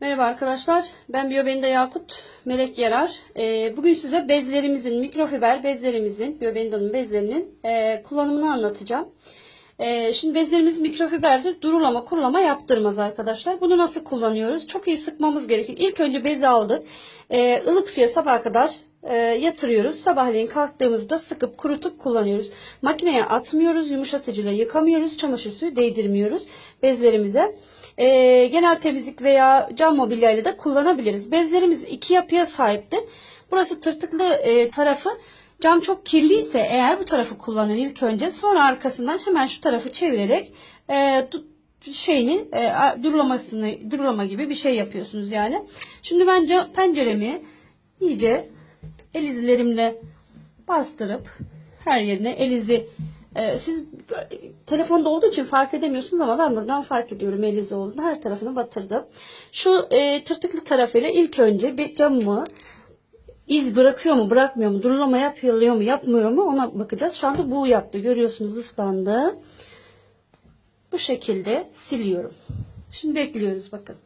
Merhaba arkadaşlar. Ben Biyobenda Yakut Melek Yarar. Ee, bugün size bezlerimizin, mikrofiber bezlerimizin, Biyobenda'nın bezlerinin e, kullanımını anlatacağım. E, şimdi bezlerimiz mikrofiberdir. Durulama, kurulama yaptırmaz arkadaşlar. Bunu nasıl kullanıyoruz? Çok iyi sıkmamız gerekiyor. İlk önce bezi aldık. E, ılık suya sabaha kadar e, yatırıyoruz. Sabahleyin kalktığımızda sıkıp kurutup kullanıyoruz. Makineye atmıyoruz. Yumuşatıcıyla yıkamıyoruz. Çamaşır suyu değdirmiyoruz bezlerimize. E, genel temizlik veya cam mobilyayla da kullanabiliriz. Bezlerimiz iki yapıya sahipti. Burası tırtıklı e, tarafı cam çok kirliyse eğer bu tarafı kullanın ilk önce sonra arkasından hemen şu tarafı çevirerek e, şeyini e, durulamasını durulama gibi bir şey yapıyorsunuz yani. Şimdi ben cam, penceremi iyice el izlerimle bastırıp her yerine el izi e, siz telefonda olduğu için fark edemiyorsunuz ama ben buradan fark ediyorum el izi olduğunu her tarafını batırdım. Şu e, tırtıklı tarafıyla ilk önce bir camımı iz bırakıyor mu bırakmıyor mu durulama yapılıyor mu yapmıyor mu ona bakacağız. Şu anda bu yaptı görüyorsunuz ıslandı. Bu şekilde siliyorum. Şimdi bekliyoruz bakın.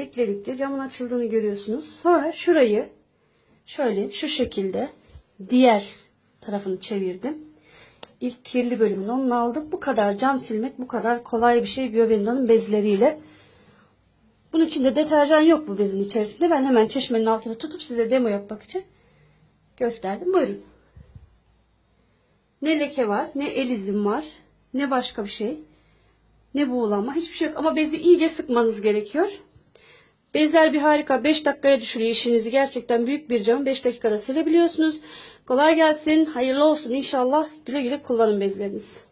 Bekledikçe camın açıldığını görüyorsunuz. Sonra şurayı şöyle şu şekilde diğer tarafını çevirdim. İlk kirli bölümünü onun aldım. Bu kadar cam silmek bu kadar kolay bir şey Biyobenda'nın bezleriyle. Bunun içinde deterjan yok bu bezin içerisinde. Ben hemen çeşmenin altına tutup size demo yapmak için gösterdim. Buyurun. Ne leke var, ne el izim var, ne başka bir şey. Ne buğulama, hiçbir şey yok. Ama bezi iyice sıkmanız gerekiyor. Bezler bir harika. 5 dakikaya düşürüyor işinizi. Gerçekten büyük bir camı 5 dakikada silebiliyorsunuz. Kolay gelsin. Hayırlı olsun inşallah. Güle güle kullanın bezlerinizi.